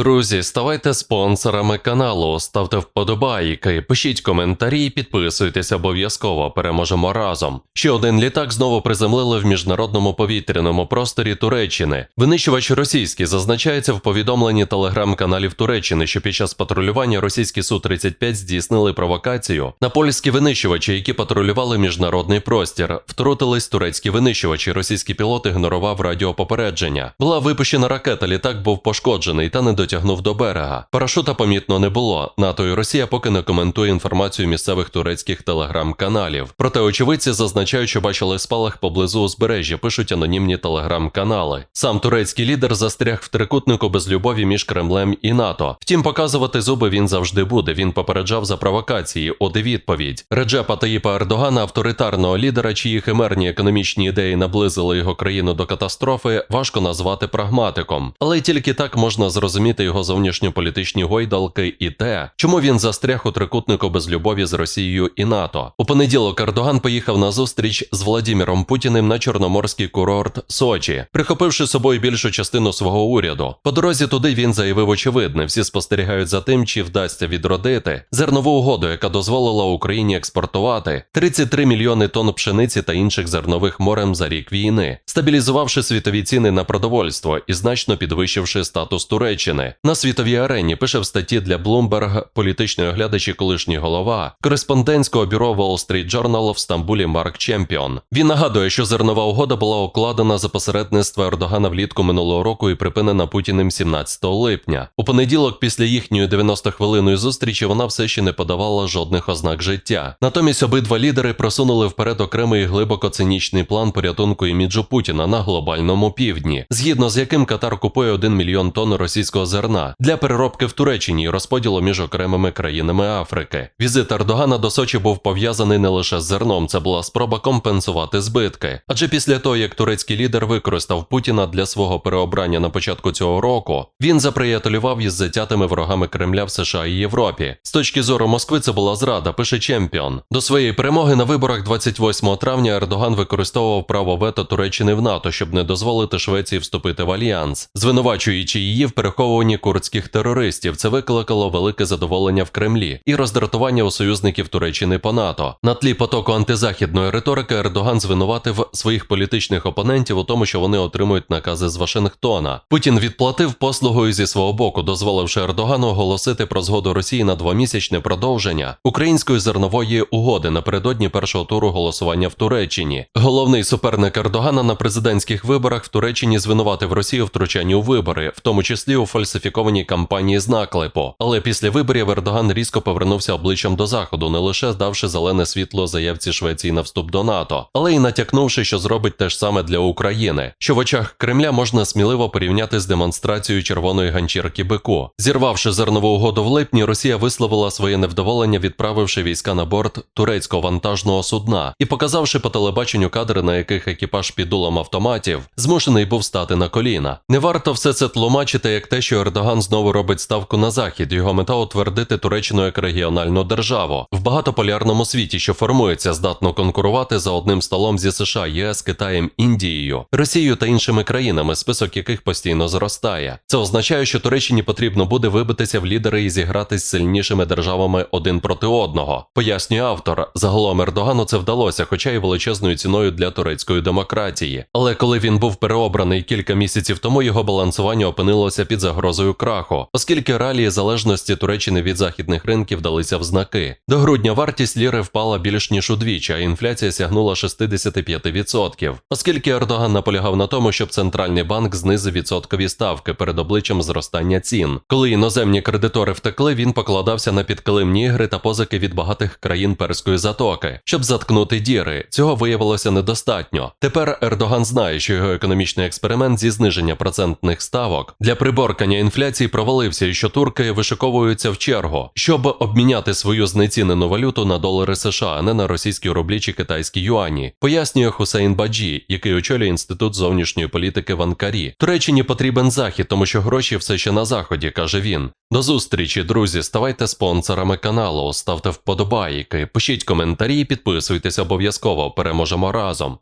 Друзі, ставайте спонсорами каналу, ставте вподобайки, пишіть коментарі, і підписуйтесь обов'язково. Переможемо разом. Ще один літак знову приземлили в міжнародному повітряному просторі Туреччини. Винищувач російський зазначається в повідомленні телеграм-каналів Туреччини, що під час патрулювання російські су 35 здійснили провокацію на польські винищувачі, які патрулювали міжнародний простір. Втрутились турецькі винищувачі. Російський пілот ігнорував радіопопередження. Була випущена ракета. Літак був пошкоджений та не дотягнув до берега. Парашута помітно не було. НАТО і Росія поки не коментує інформацію місцевих турецьких телеграм-каналів. Проте очевидці зазначають, що бачили спалах поблизу узбережжя, пишуть анонімні телеграм-канали. Сам турецький лідер застряг в трикутнику без любові між Кремлем і НАТО. Втім, показувати зуби він завжди буде. Він попереджав за провокації. І відповідь Реджепа Таїпа Ердогана, авторитарного лідера, чиї химерні економічні ідеї наблизили його країну до катастрофи, важко назвати прагматиком. Але тільки так можна зрозуміти його зовнішньополітичні гойдалки і те, чому він застряг у трикутнику без любові з Росією і НАТО. У понеділок Ердоган поїхав на зустріч з Владіміром Путіним на чорноморський курорт Сочі, прихопивши з собою більшу частину свого уряду. По дорозі туди він заявив очевидне: всі спостерігають за тим, чи вдасться відродити зернову угоду, яка дозволила Україні експортувати 33 мільйони тонн пшениці та інших зернових морем за рік війни, стабілізувавши світові ціни на продовольство і значно підвищивши статус Туреччини на світовій арені. Пише в статті для Bloomberg політичний оглядач і колишній голова кореспондентського бюро Wall Street Journal в Стамбулі Марк Чемпіон. Він нагадує, що зернова угода була укладена за посередництва Ердогана влітку минулого року і припинена Путіним 17 липня. У понеділок, після їхньої 90-хвилинної зустрічі, вона все ще не подавала жодних ознак життя. Натомість обидва лідери просунули вперед окремий глибоко цинічний план порятунку іміджу Путіна на глобальному півдні, згідно з яким Катар купує 1 мільйон тонн російського зерна для переробки в Туреччині і розподілу між окремими країнами Африки. Візит Ердогана до Сочі був пов'язаний не лише з зерном, це була спроба компенсувати збитки. Адже після того, як турецький лідер використав Путіна для свого переобрання на початку цього року, він заприятелював із затятими ворогами Кремля в США і Європі. З точки зору Москви, це була зрада, пише Чемпіон. До своєї перемоги на виборах 28 травня Ердоган використовував право вето Туреччини в НАТО, щоб не дозволити Швеції вступити в альянс, звинувачуючи її в переховуванні курдських терористів. Це викликало велике задоволення в Кремлі і роздратування у союзників Туреччини по НАТО. На тлі потоку антизахідної риторики Ердоган звинуватив своїх політичних опонентів у тому, що вони отримують накази з Вашингтона. Путін відплатив послугою зі свого боку, дозволивши Ердогану оголосити про згоду Росії на двомісячне продовження української зернової угоди напередодні першого туру голосування в Туреччині. Головний суперник Ердогана на президентських виборах в Туреччині звинуватив Росію втручанні у вибори, в тому числі у фальсифікованій кампанії з наклепу. Але після виборів Ердоган різко повернувся обличчям до заходу, не лише здавши зелене світло заявці Швеції на вступ до НАТО, але й натякнувши, що зробить те ж саме для України, що в очах Кремля можна сміливо порівняти з демонстрацією червоної ганчірки бику. Зірвавши зернову угоду в липні, Росія висловила своє невдоволення, відправивши війська на борт турецького вантажного судна і показавши по телебаченню кадри, на яких екіпаж під дулом автоматів змушений був стати на коліна. Не варто все це тлумачити як те, що Ердоган знову робить ставку на захід. Його мета утвердити Туреччину як регіональну державу в багатополярному світі, що формується, здатно конкурувати за одним столом зі США, ЄС, Китаєм, Індією, Росією та іншими країнами, список яких постійно зростає. Це означає, що Туреччині потрібно буде вибитися в лідери і зігратись з сильнішими державами один проти одного. Пояснює автор. Загалом Ердогану це вдалося, хоча й величезною ціною для турецької демократії. Але коли він був переобраний кілька місяців тому, його балансування опинилося під загрозою краху, оскільки реалії залежності Туреччини від західних ринків далися в знаки. До грудня вартість ліри впала більш ніж удвічі, а інфляція сягнула 65%, оскільки Ердоган наполягав на тому, щоб центральний банк знизив відсоткові ставки перед обличчям зростання цін. Коли іноземні кредитори втекли, він покладався на підкилимні ігри та позики від багатих країн перської затоки, щоб заткнути діри. Цього виявилося недостатньо. Тепер Ердоган знає, що його економічний експеримент зі зниження процентних ставок для приборкання інфляції провалився, і що турки вишиковуються в чергу, щоб обміняти свою знецінену валюту на долари США, а не на російські рублі чи китайські юані. Пояснює Хусейн Баджі, який очолює інститут зовнішньої політики в Анкарі. Туреччині потрібен захід, тому що гроші все ще на заході, каже він. До зустрічі, друзі. Ставайте спонсорами каналу, ставте вподобайки, пишіть коментарі, підписуйтесь обов'язково. Переможемо разом.